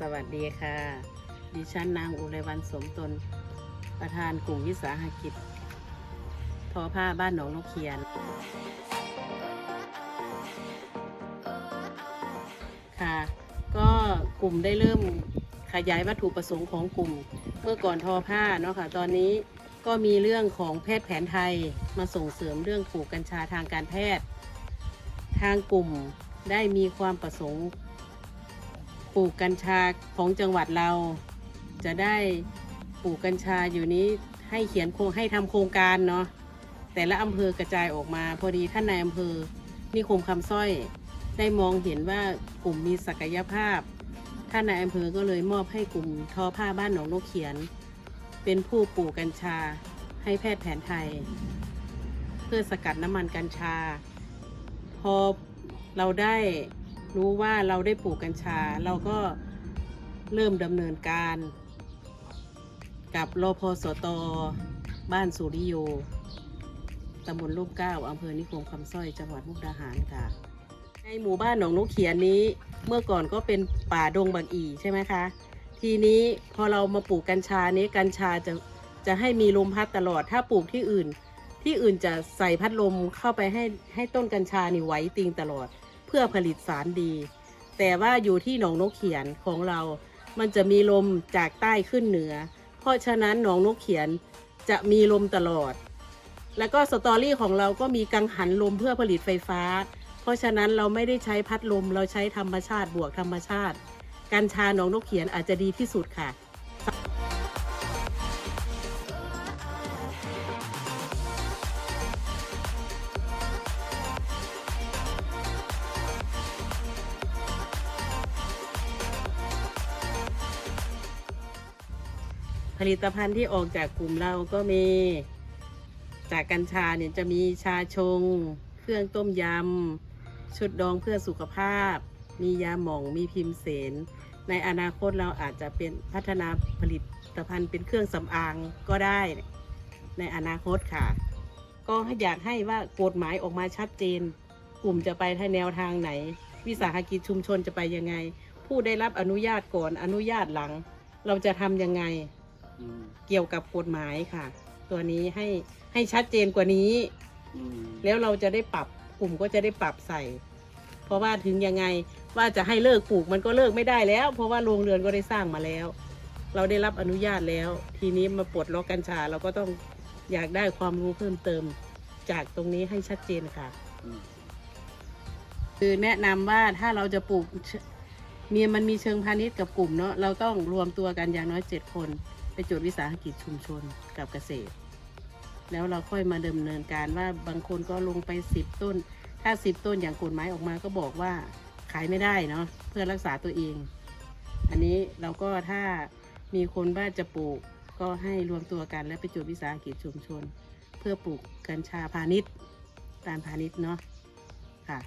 สวัสดีค่ะ ดิฉันนางอุไรวันสมตน ประธานกลุ่มวิสาหกิจ ทอผ้าบ้านหนองนกเขียน ค่ะ ก็กลุ่มได้เริ่มขยายวัตถุประสงค์ของกลุ่ม เมื่อก่อนทอผ้าเนาะค่ะ ตอนนี้ก็มีเรื่องของแพทย์แผนไทยมาส่งเสริมเรื่องปลูกกัญชาทางการแพทย์ ทางกลุ่มได้มีความประสงค์ ปลูกกัญชาของจังหวัดเรา จะได้ปลูกกัญชาอยู่นี้ให้เขียนโครงให้ทำโครงการเนาะแต่ละอำเภอกระจายออกมา พอดีท่านนายอำเภอนิคมคำสร้อย ได้มองเห็นว่ากลุ่มมีศักยภาพ ท่านนายอำเภอก็เลยมอบให้กลุ่มทอผ้าบ้านหนองนกเขียน เป็นผู้ปลูกกัญชาให้แพทย์แผนไทย เพื่อสกัดน้ำมันกัญชา พอเราได้ รู้ว่าเราได้ปลูกกัญชา เราก็เริ่มดำเนินการ กับรพสตบ้านสุริโยตำบลลูกเก้าอำเภอนิคมคำสร้อยจังหวัดมุกดาหารค่ะ ในหมู่บ้านหนองนกเขียนนี้เมื่อก่อนก็เป็นป่าดงบางอีใช่ไหมคะ ทีนี้พอเรามาปลูกกัญชานี้กัญชาจะจะให้มีลมพัดตลอดถ้าปลูกที่อื่น ที่อื่นจะใส่พัดลมเข้าไปให้ให้ต้นกัญชานี่ไหวติงตลอด เพื่อผลิตสารดี แต่ว่าอยู่ที่หนองนกเขียนของเรา มันจะมีลมจากใต้ขึ้นเหนือ เพราะฉะนั้นหนองนกเขียนจะมีลมตลอด แล้วก็สตอรี่ของเราก็มีกังหันลมเพื่อผลิตไฟฟ้า เพราะฉะนั้นเราไม่ได้ใช้พัดลมเราใช้ธรรมชาติบวกธรรมชาติ กัญชาหนองนกเขียนอาจจะดีที่สุดค่ะ ลิตภัณฑ์ที่ออกจากกลุ่มเราก็มี จากกัญชาเนี่ยจะมีชาชง เครื่องต้มยำ ชุดดองเพื่อสุขภาพ มียาหม่อง มีพิมพ์เสน ในอนาคตเราอาจจะเป็นพัฒนาผลิตภัณฑ์เป็นเครื่องสำอางก็ได้ ในอนาคตค่ะ ก็อยากให้ว่ากฎหมายออกมาชัดเจน กลุ่มจะไปทางแนวทางไหน วิสาหกิจชุมชนจะไปยังไง ผู้ได้รับอนุญาตก่อนอนุญาตหลัง เราจะทำยังไง อืมเกี่ยวกับกฎหมายค่ะ ตัวนี้ให้ให้ชัดเจนกว่านี้ อืมแล้วเราจะได้ปรับกลุ่มก็จะได้ปรับใส่ เพราะว่าถึงยังไงว่าจะให้เลิกปลูกมันก็เลิกไม่ได้แล้ว เพราะว่าโรงเรือนก็ได้สร้างมาแล้ว เราได้รับอนุญาตแล้ว ทีนี้มาปลดล็อกกัญชา เราก็ต้องอยากได้ความรู้เพิ่มเติม จากตรงนี้ให้ชัดเจนค่ะ อืมคือแนะนำว่าถ้าเราจะปลูกเช มีมันมีเชิงพาณิชย์กับกลุ่มเนาะเราต้องรวมตัวกันอย่างน้อยเจ็ดคน ไปจดวิสาหกิจชุมชนกับเกษตร แล้วเราค่อยมาดำเนินการว่าบางคนก็ลงไปสิบต้น ถ้าสิบต้นอย่างกฎหมายออกมาก็บอกว่าขายไม่ได้เนาะเพื่อรักษาตัวเอง อันนี้เราก็ถ้ามีคนว่าจะปลูกก็ให้รวมตัวกันและไปจดวิสาหกิจชุมชน เพื่อปลูกกัญชาพาณิชย์การพาณิชย์เนาะค่ะ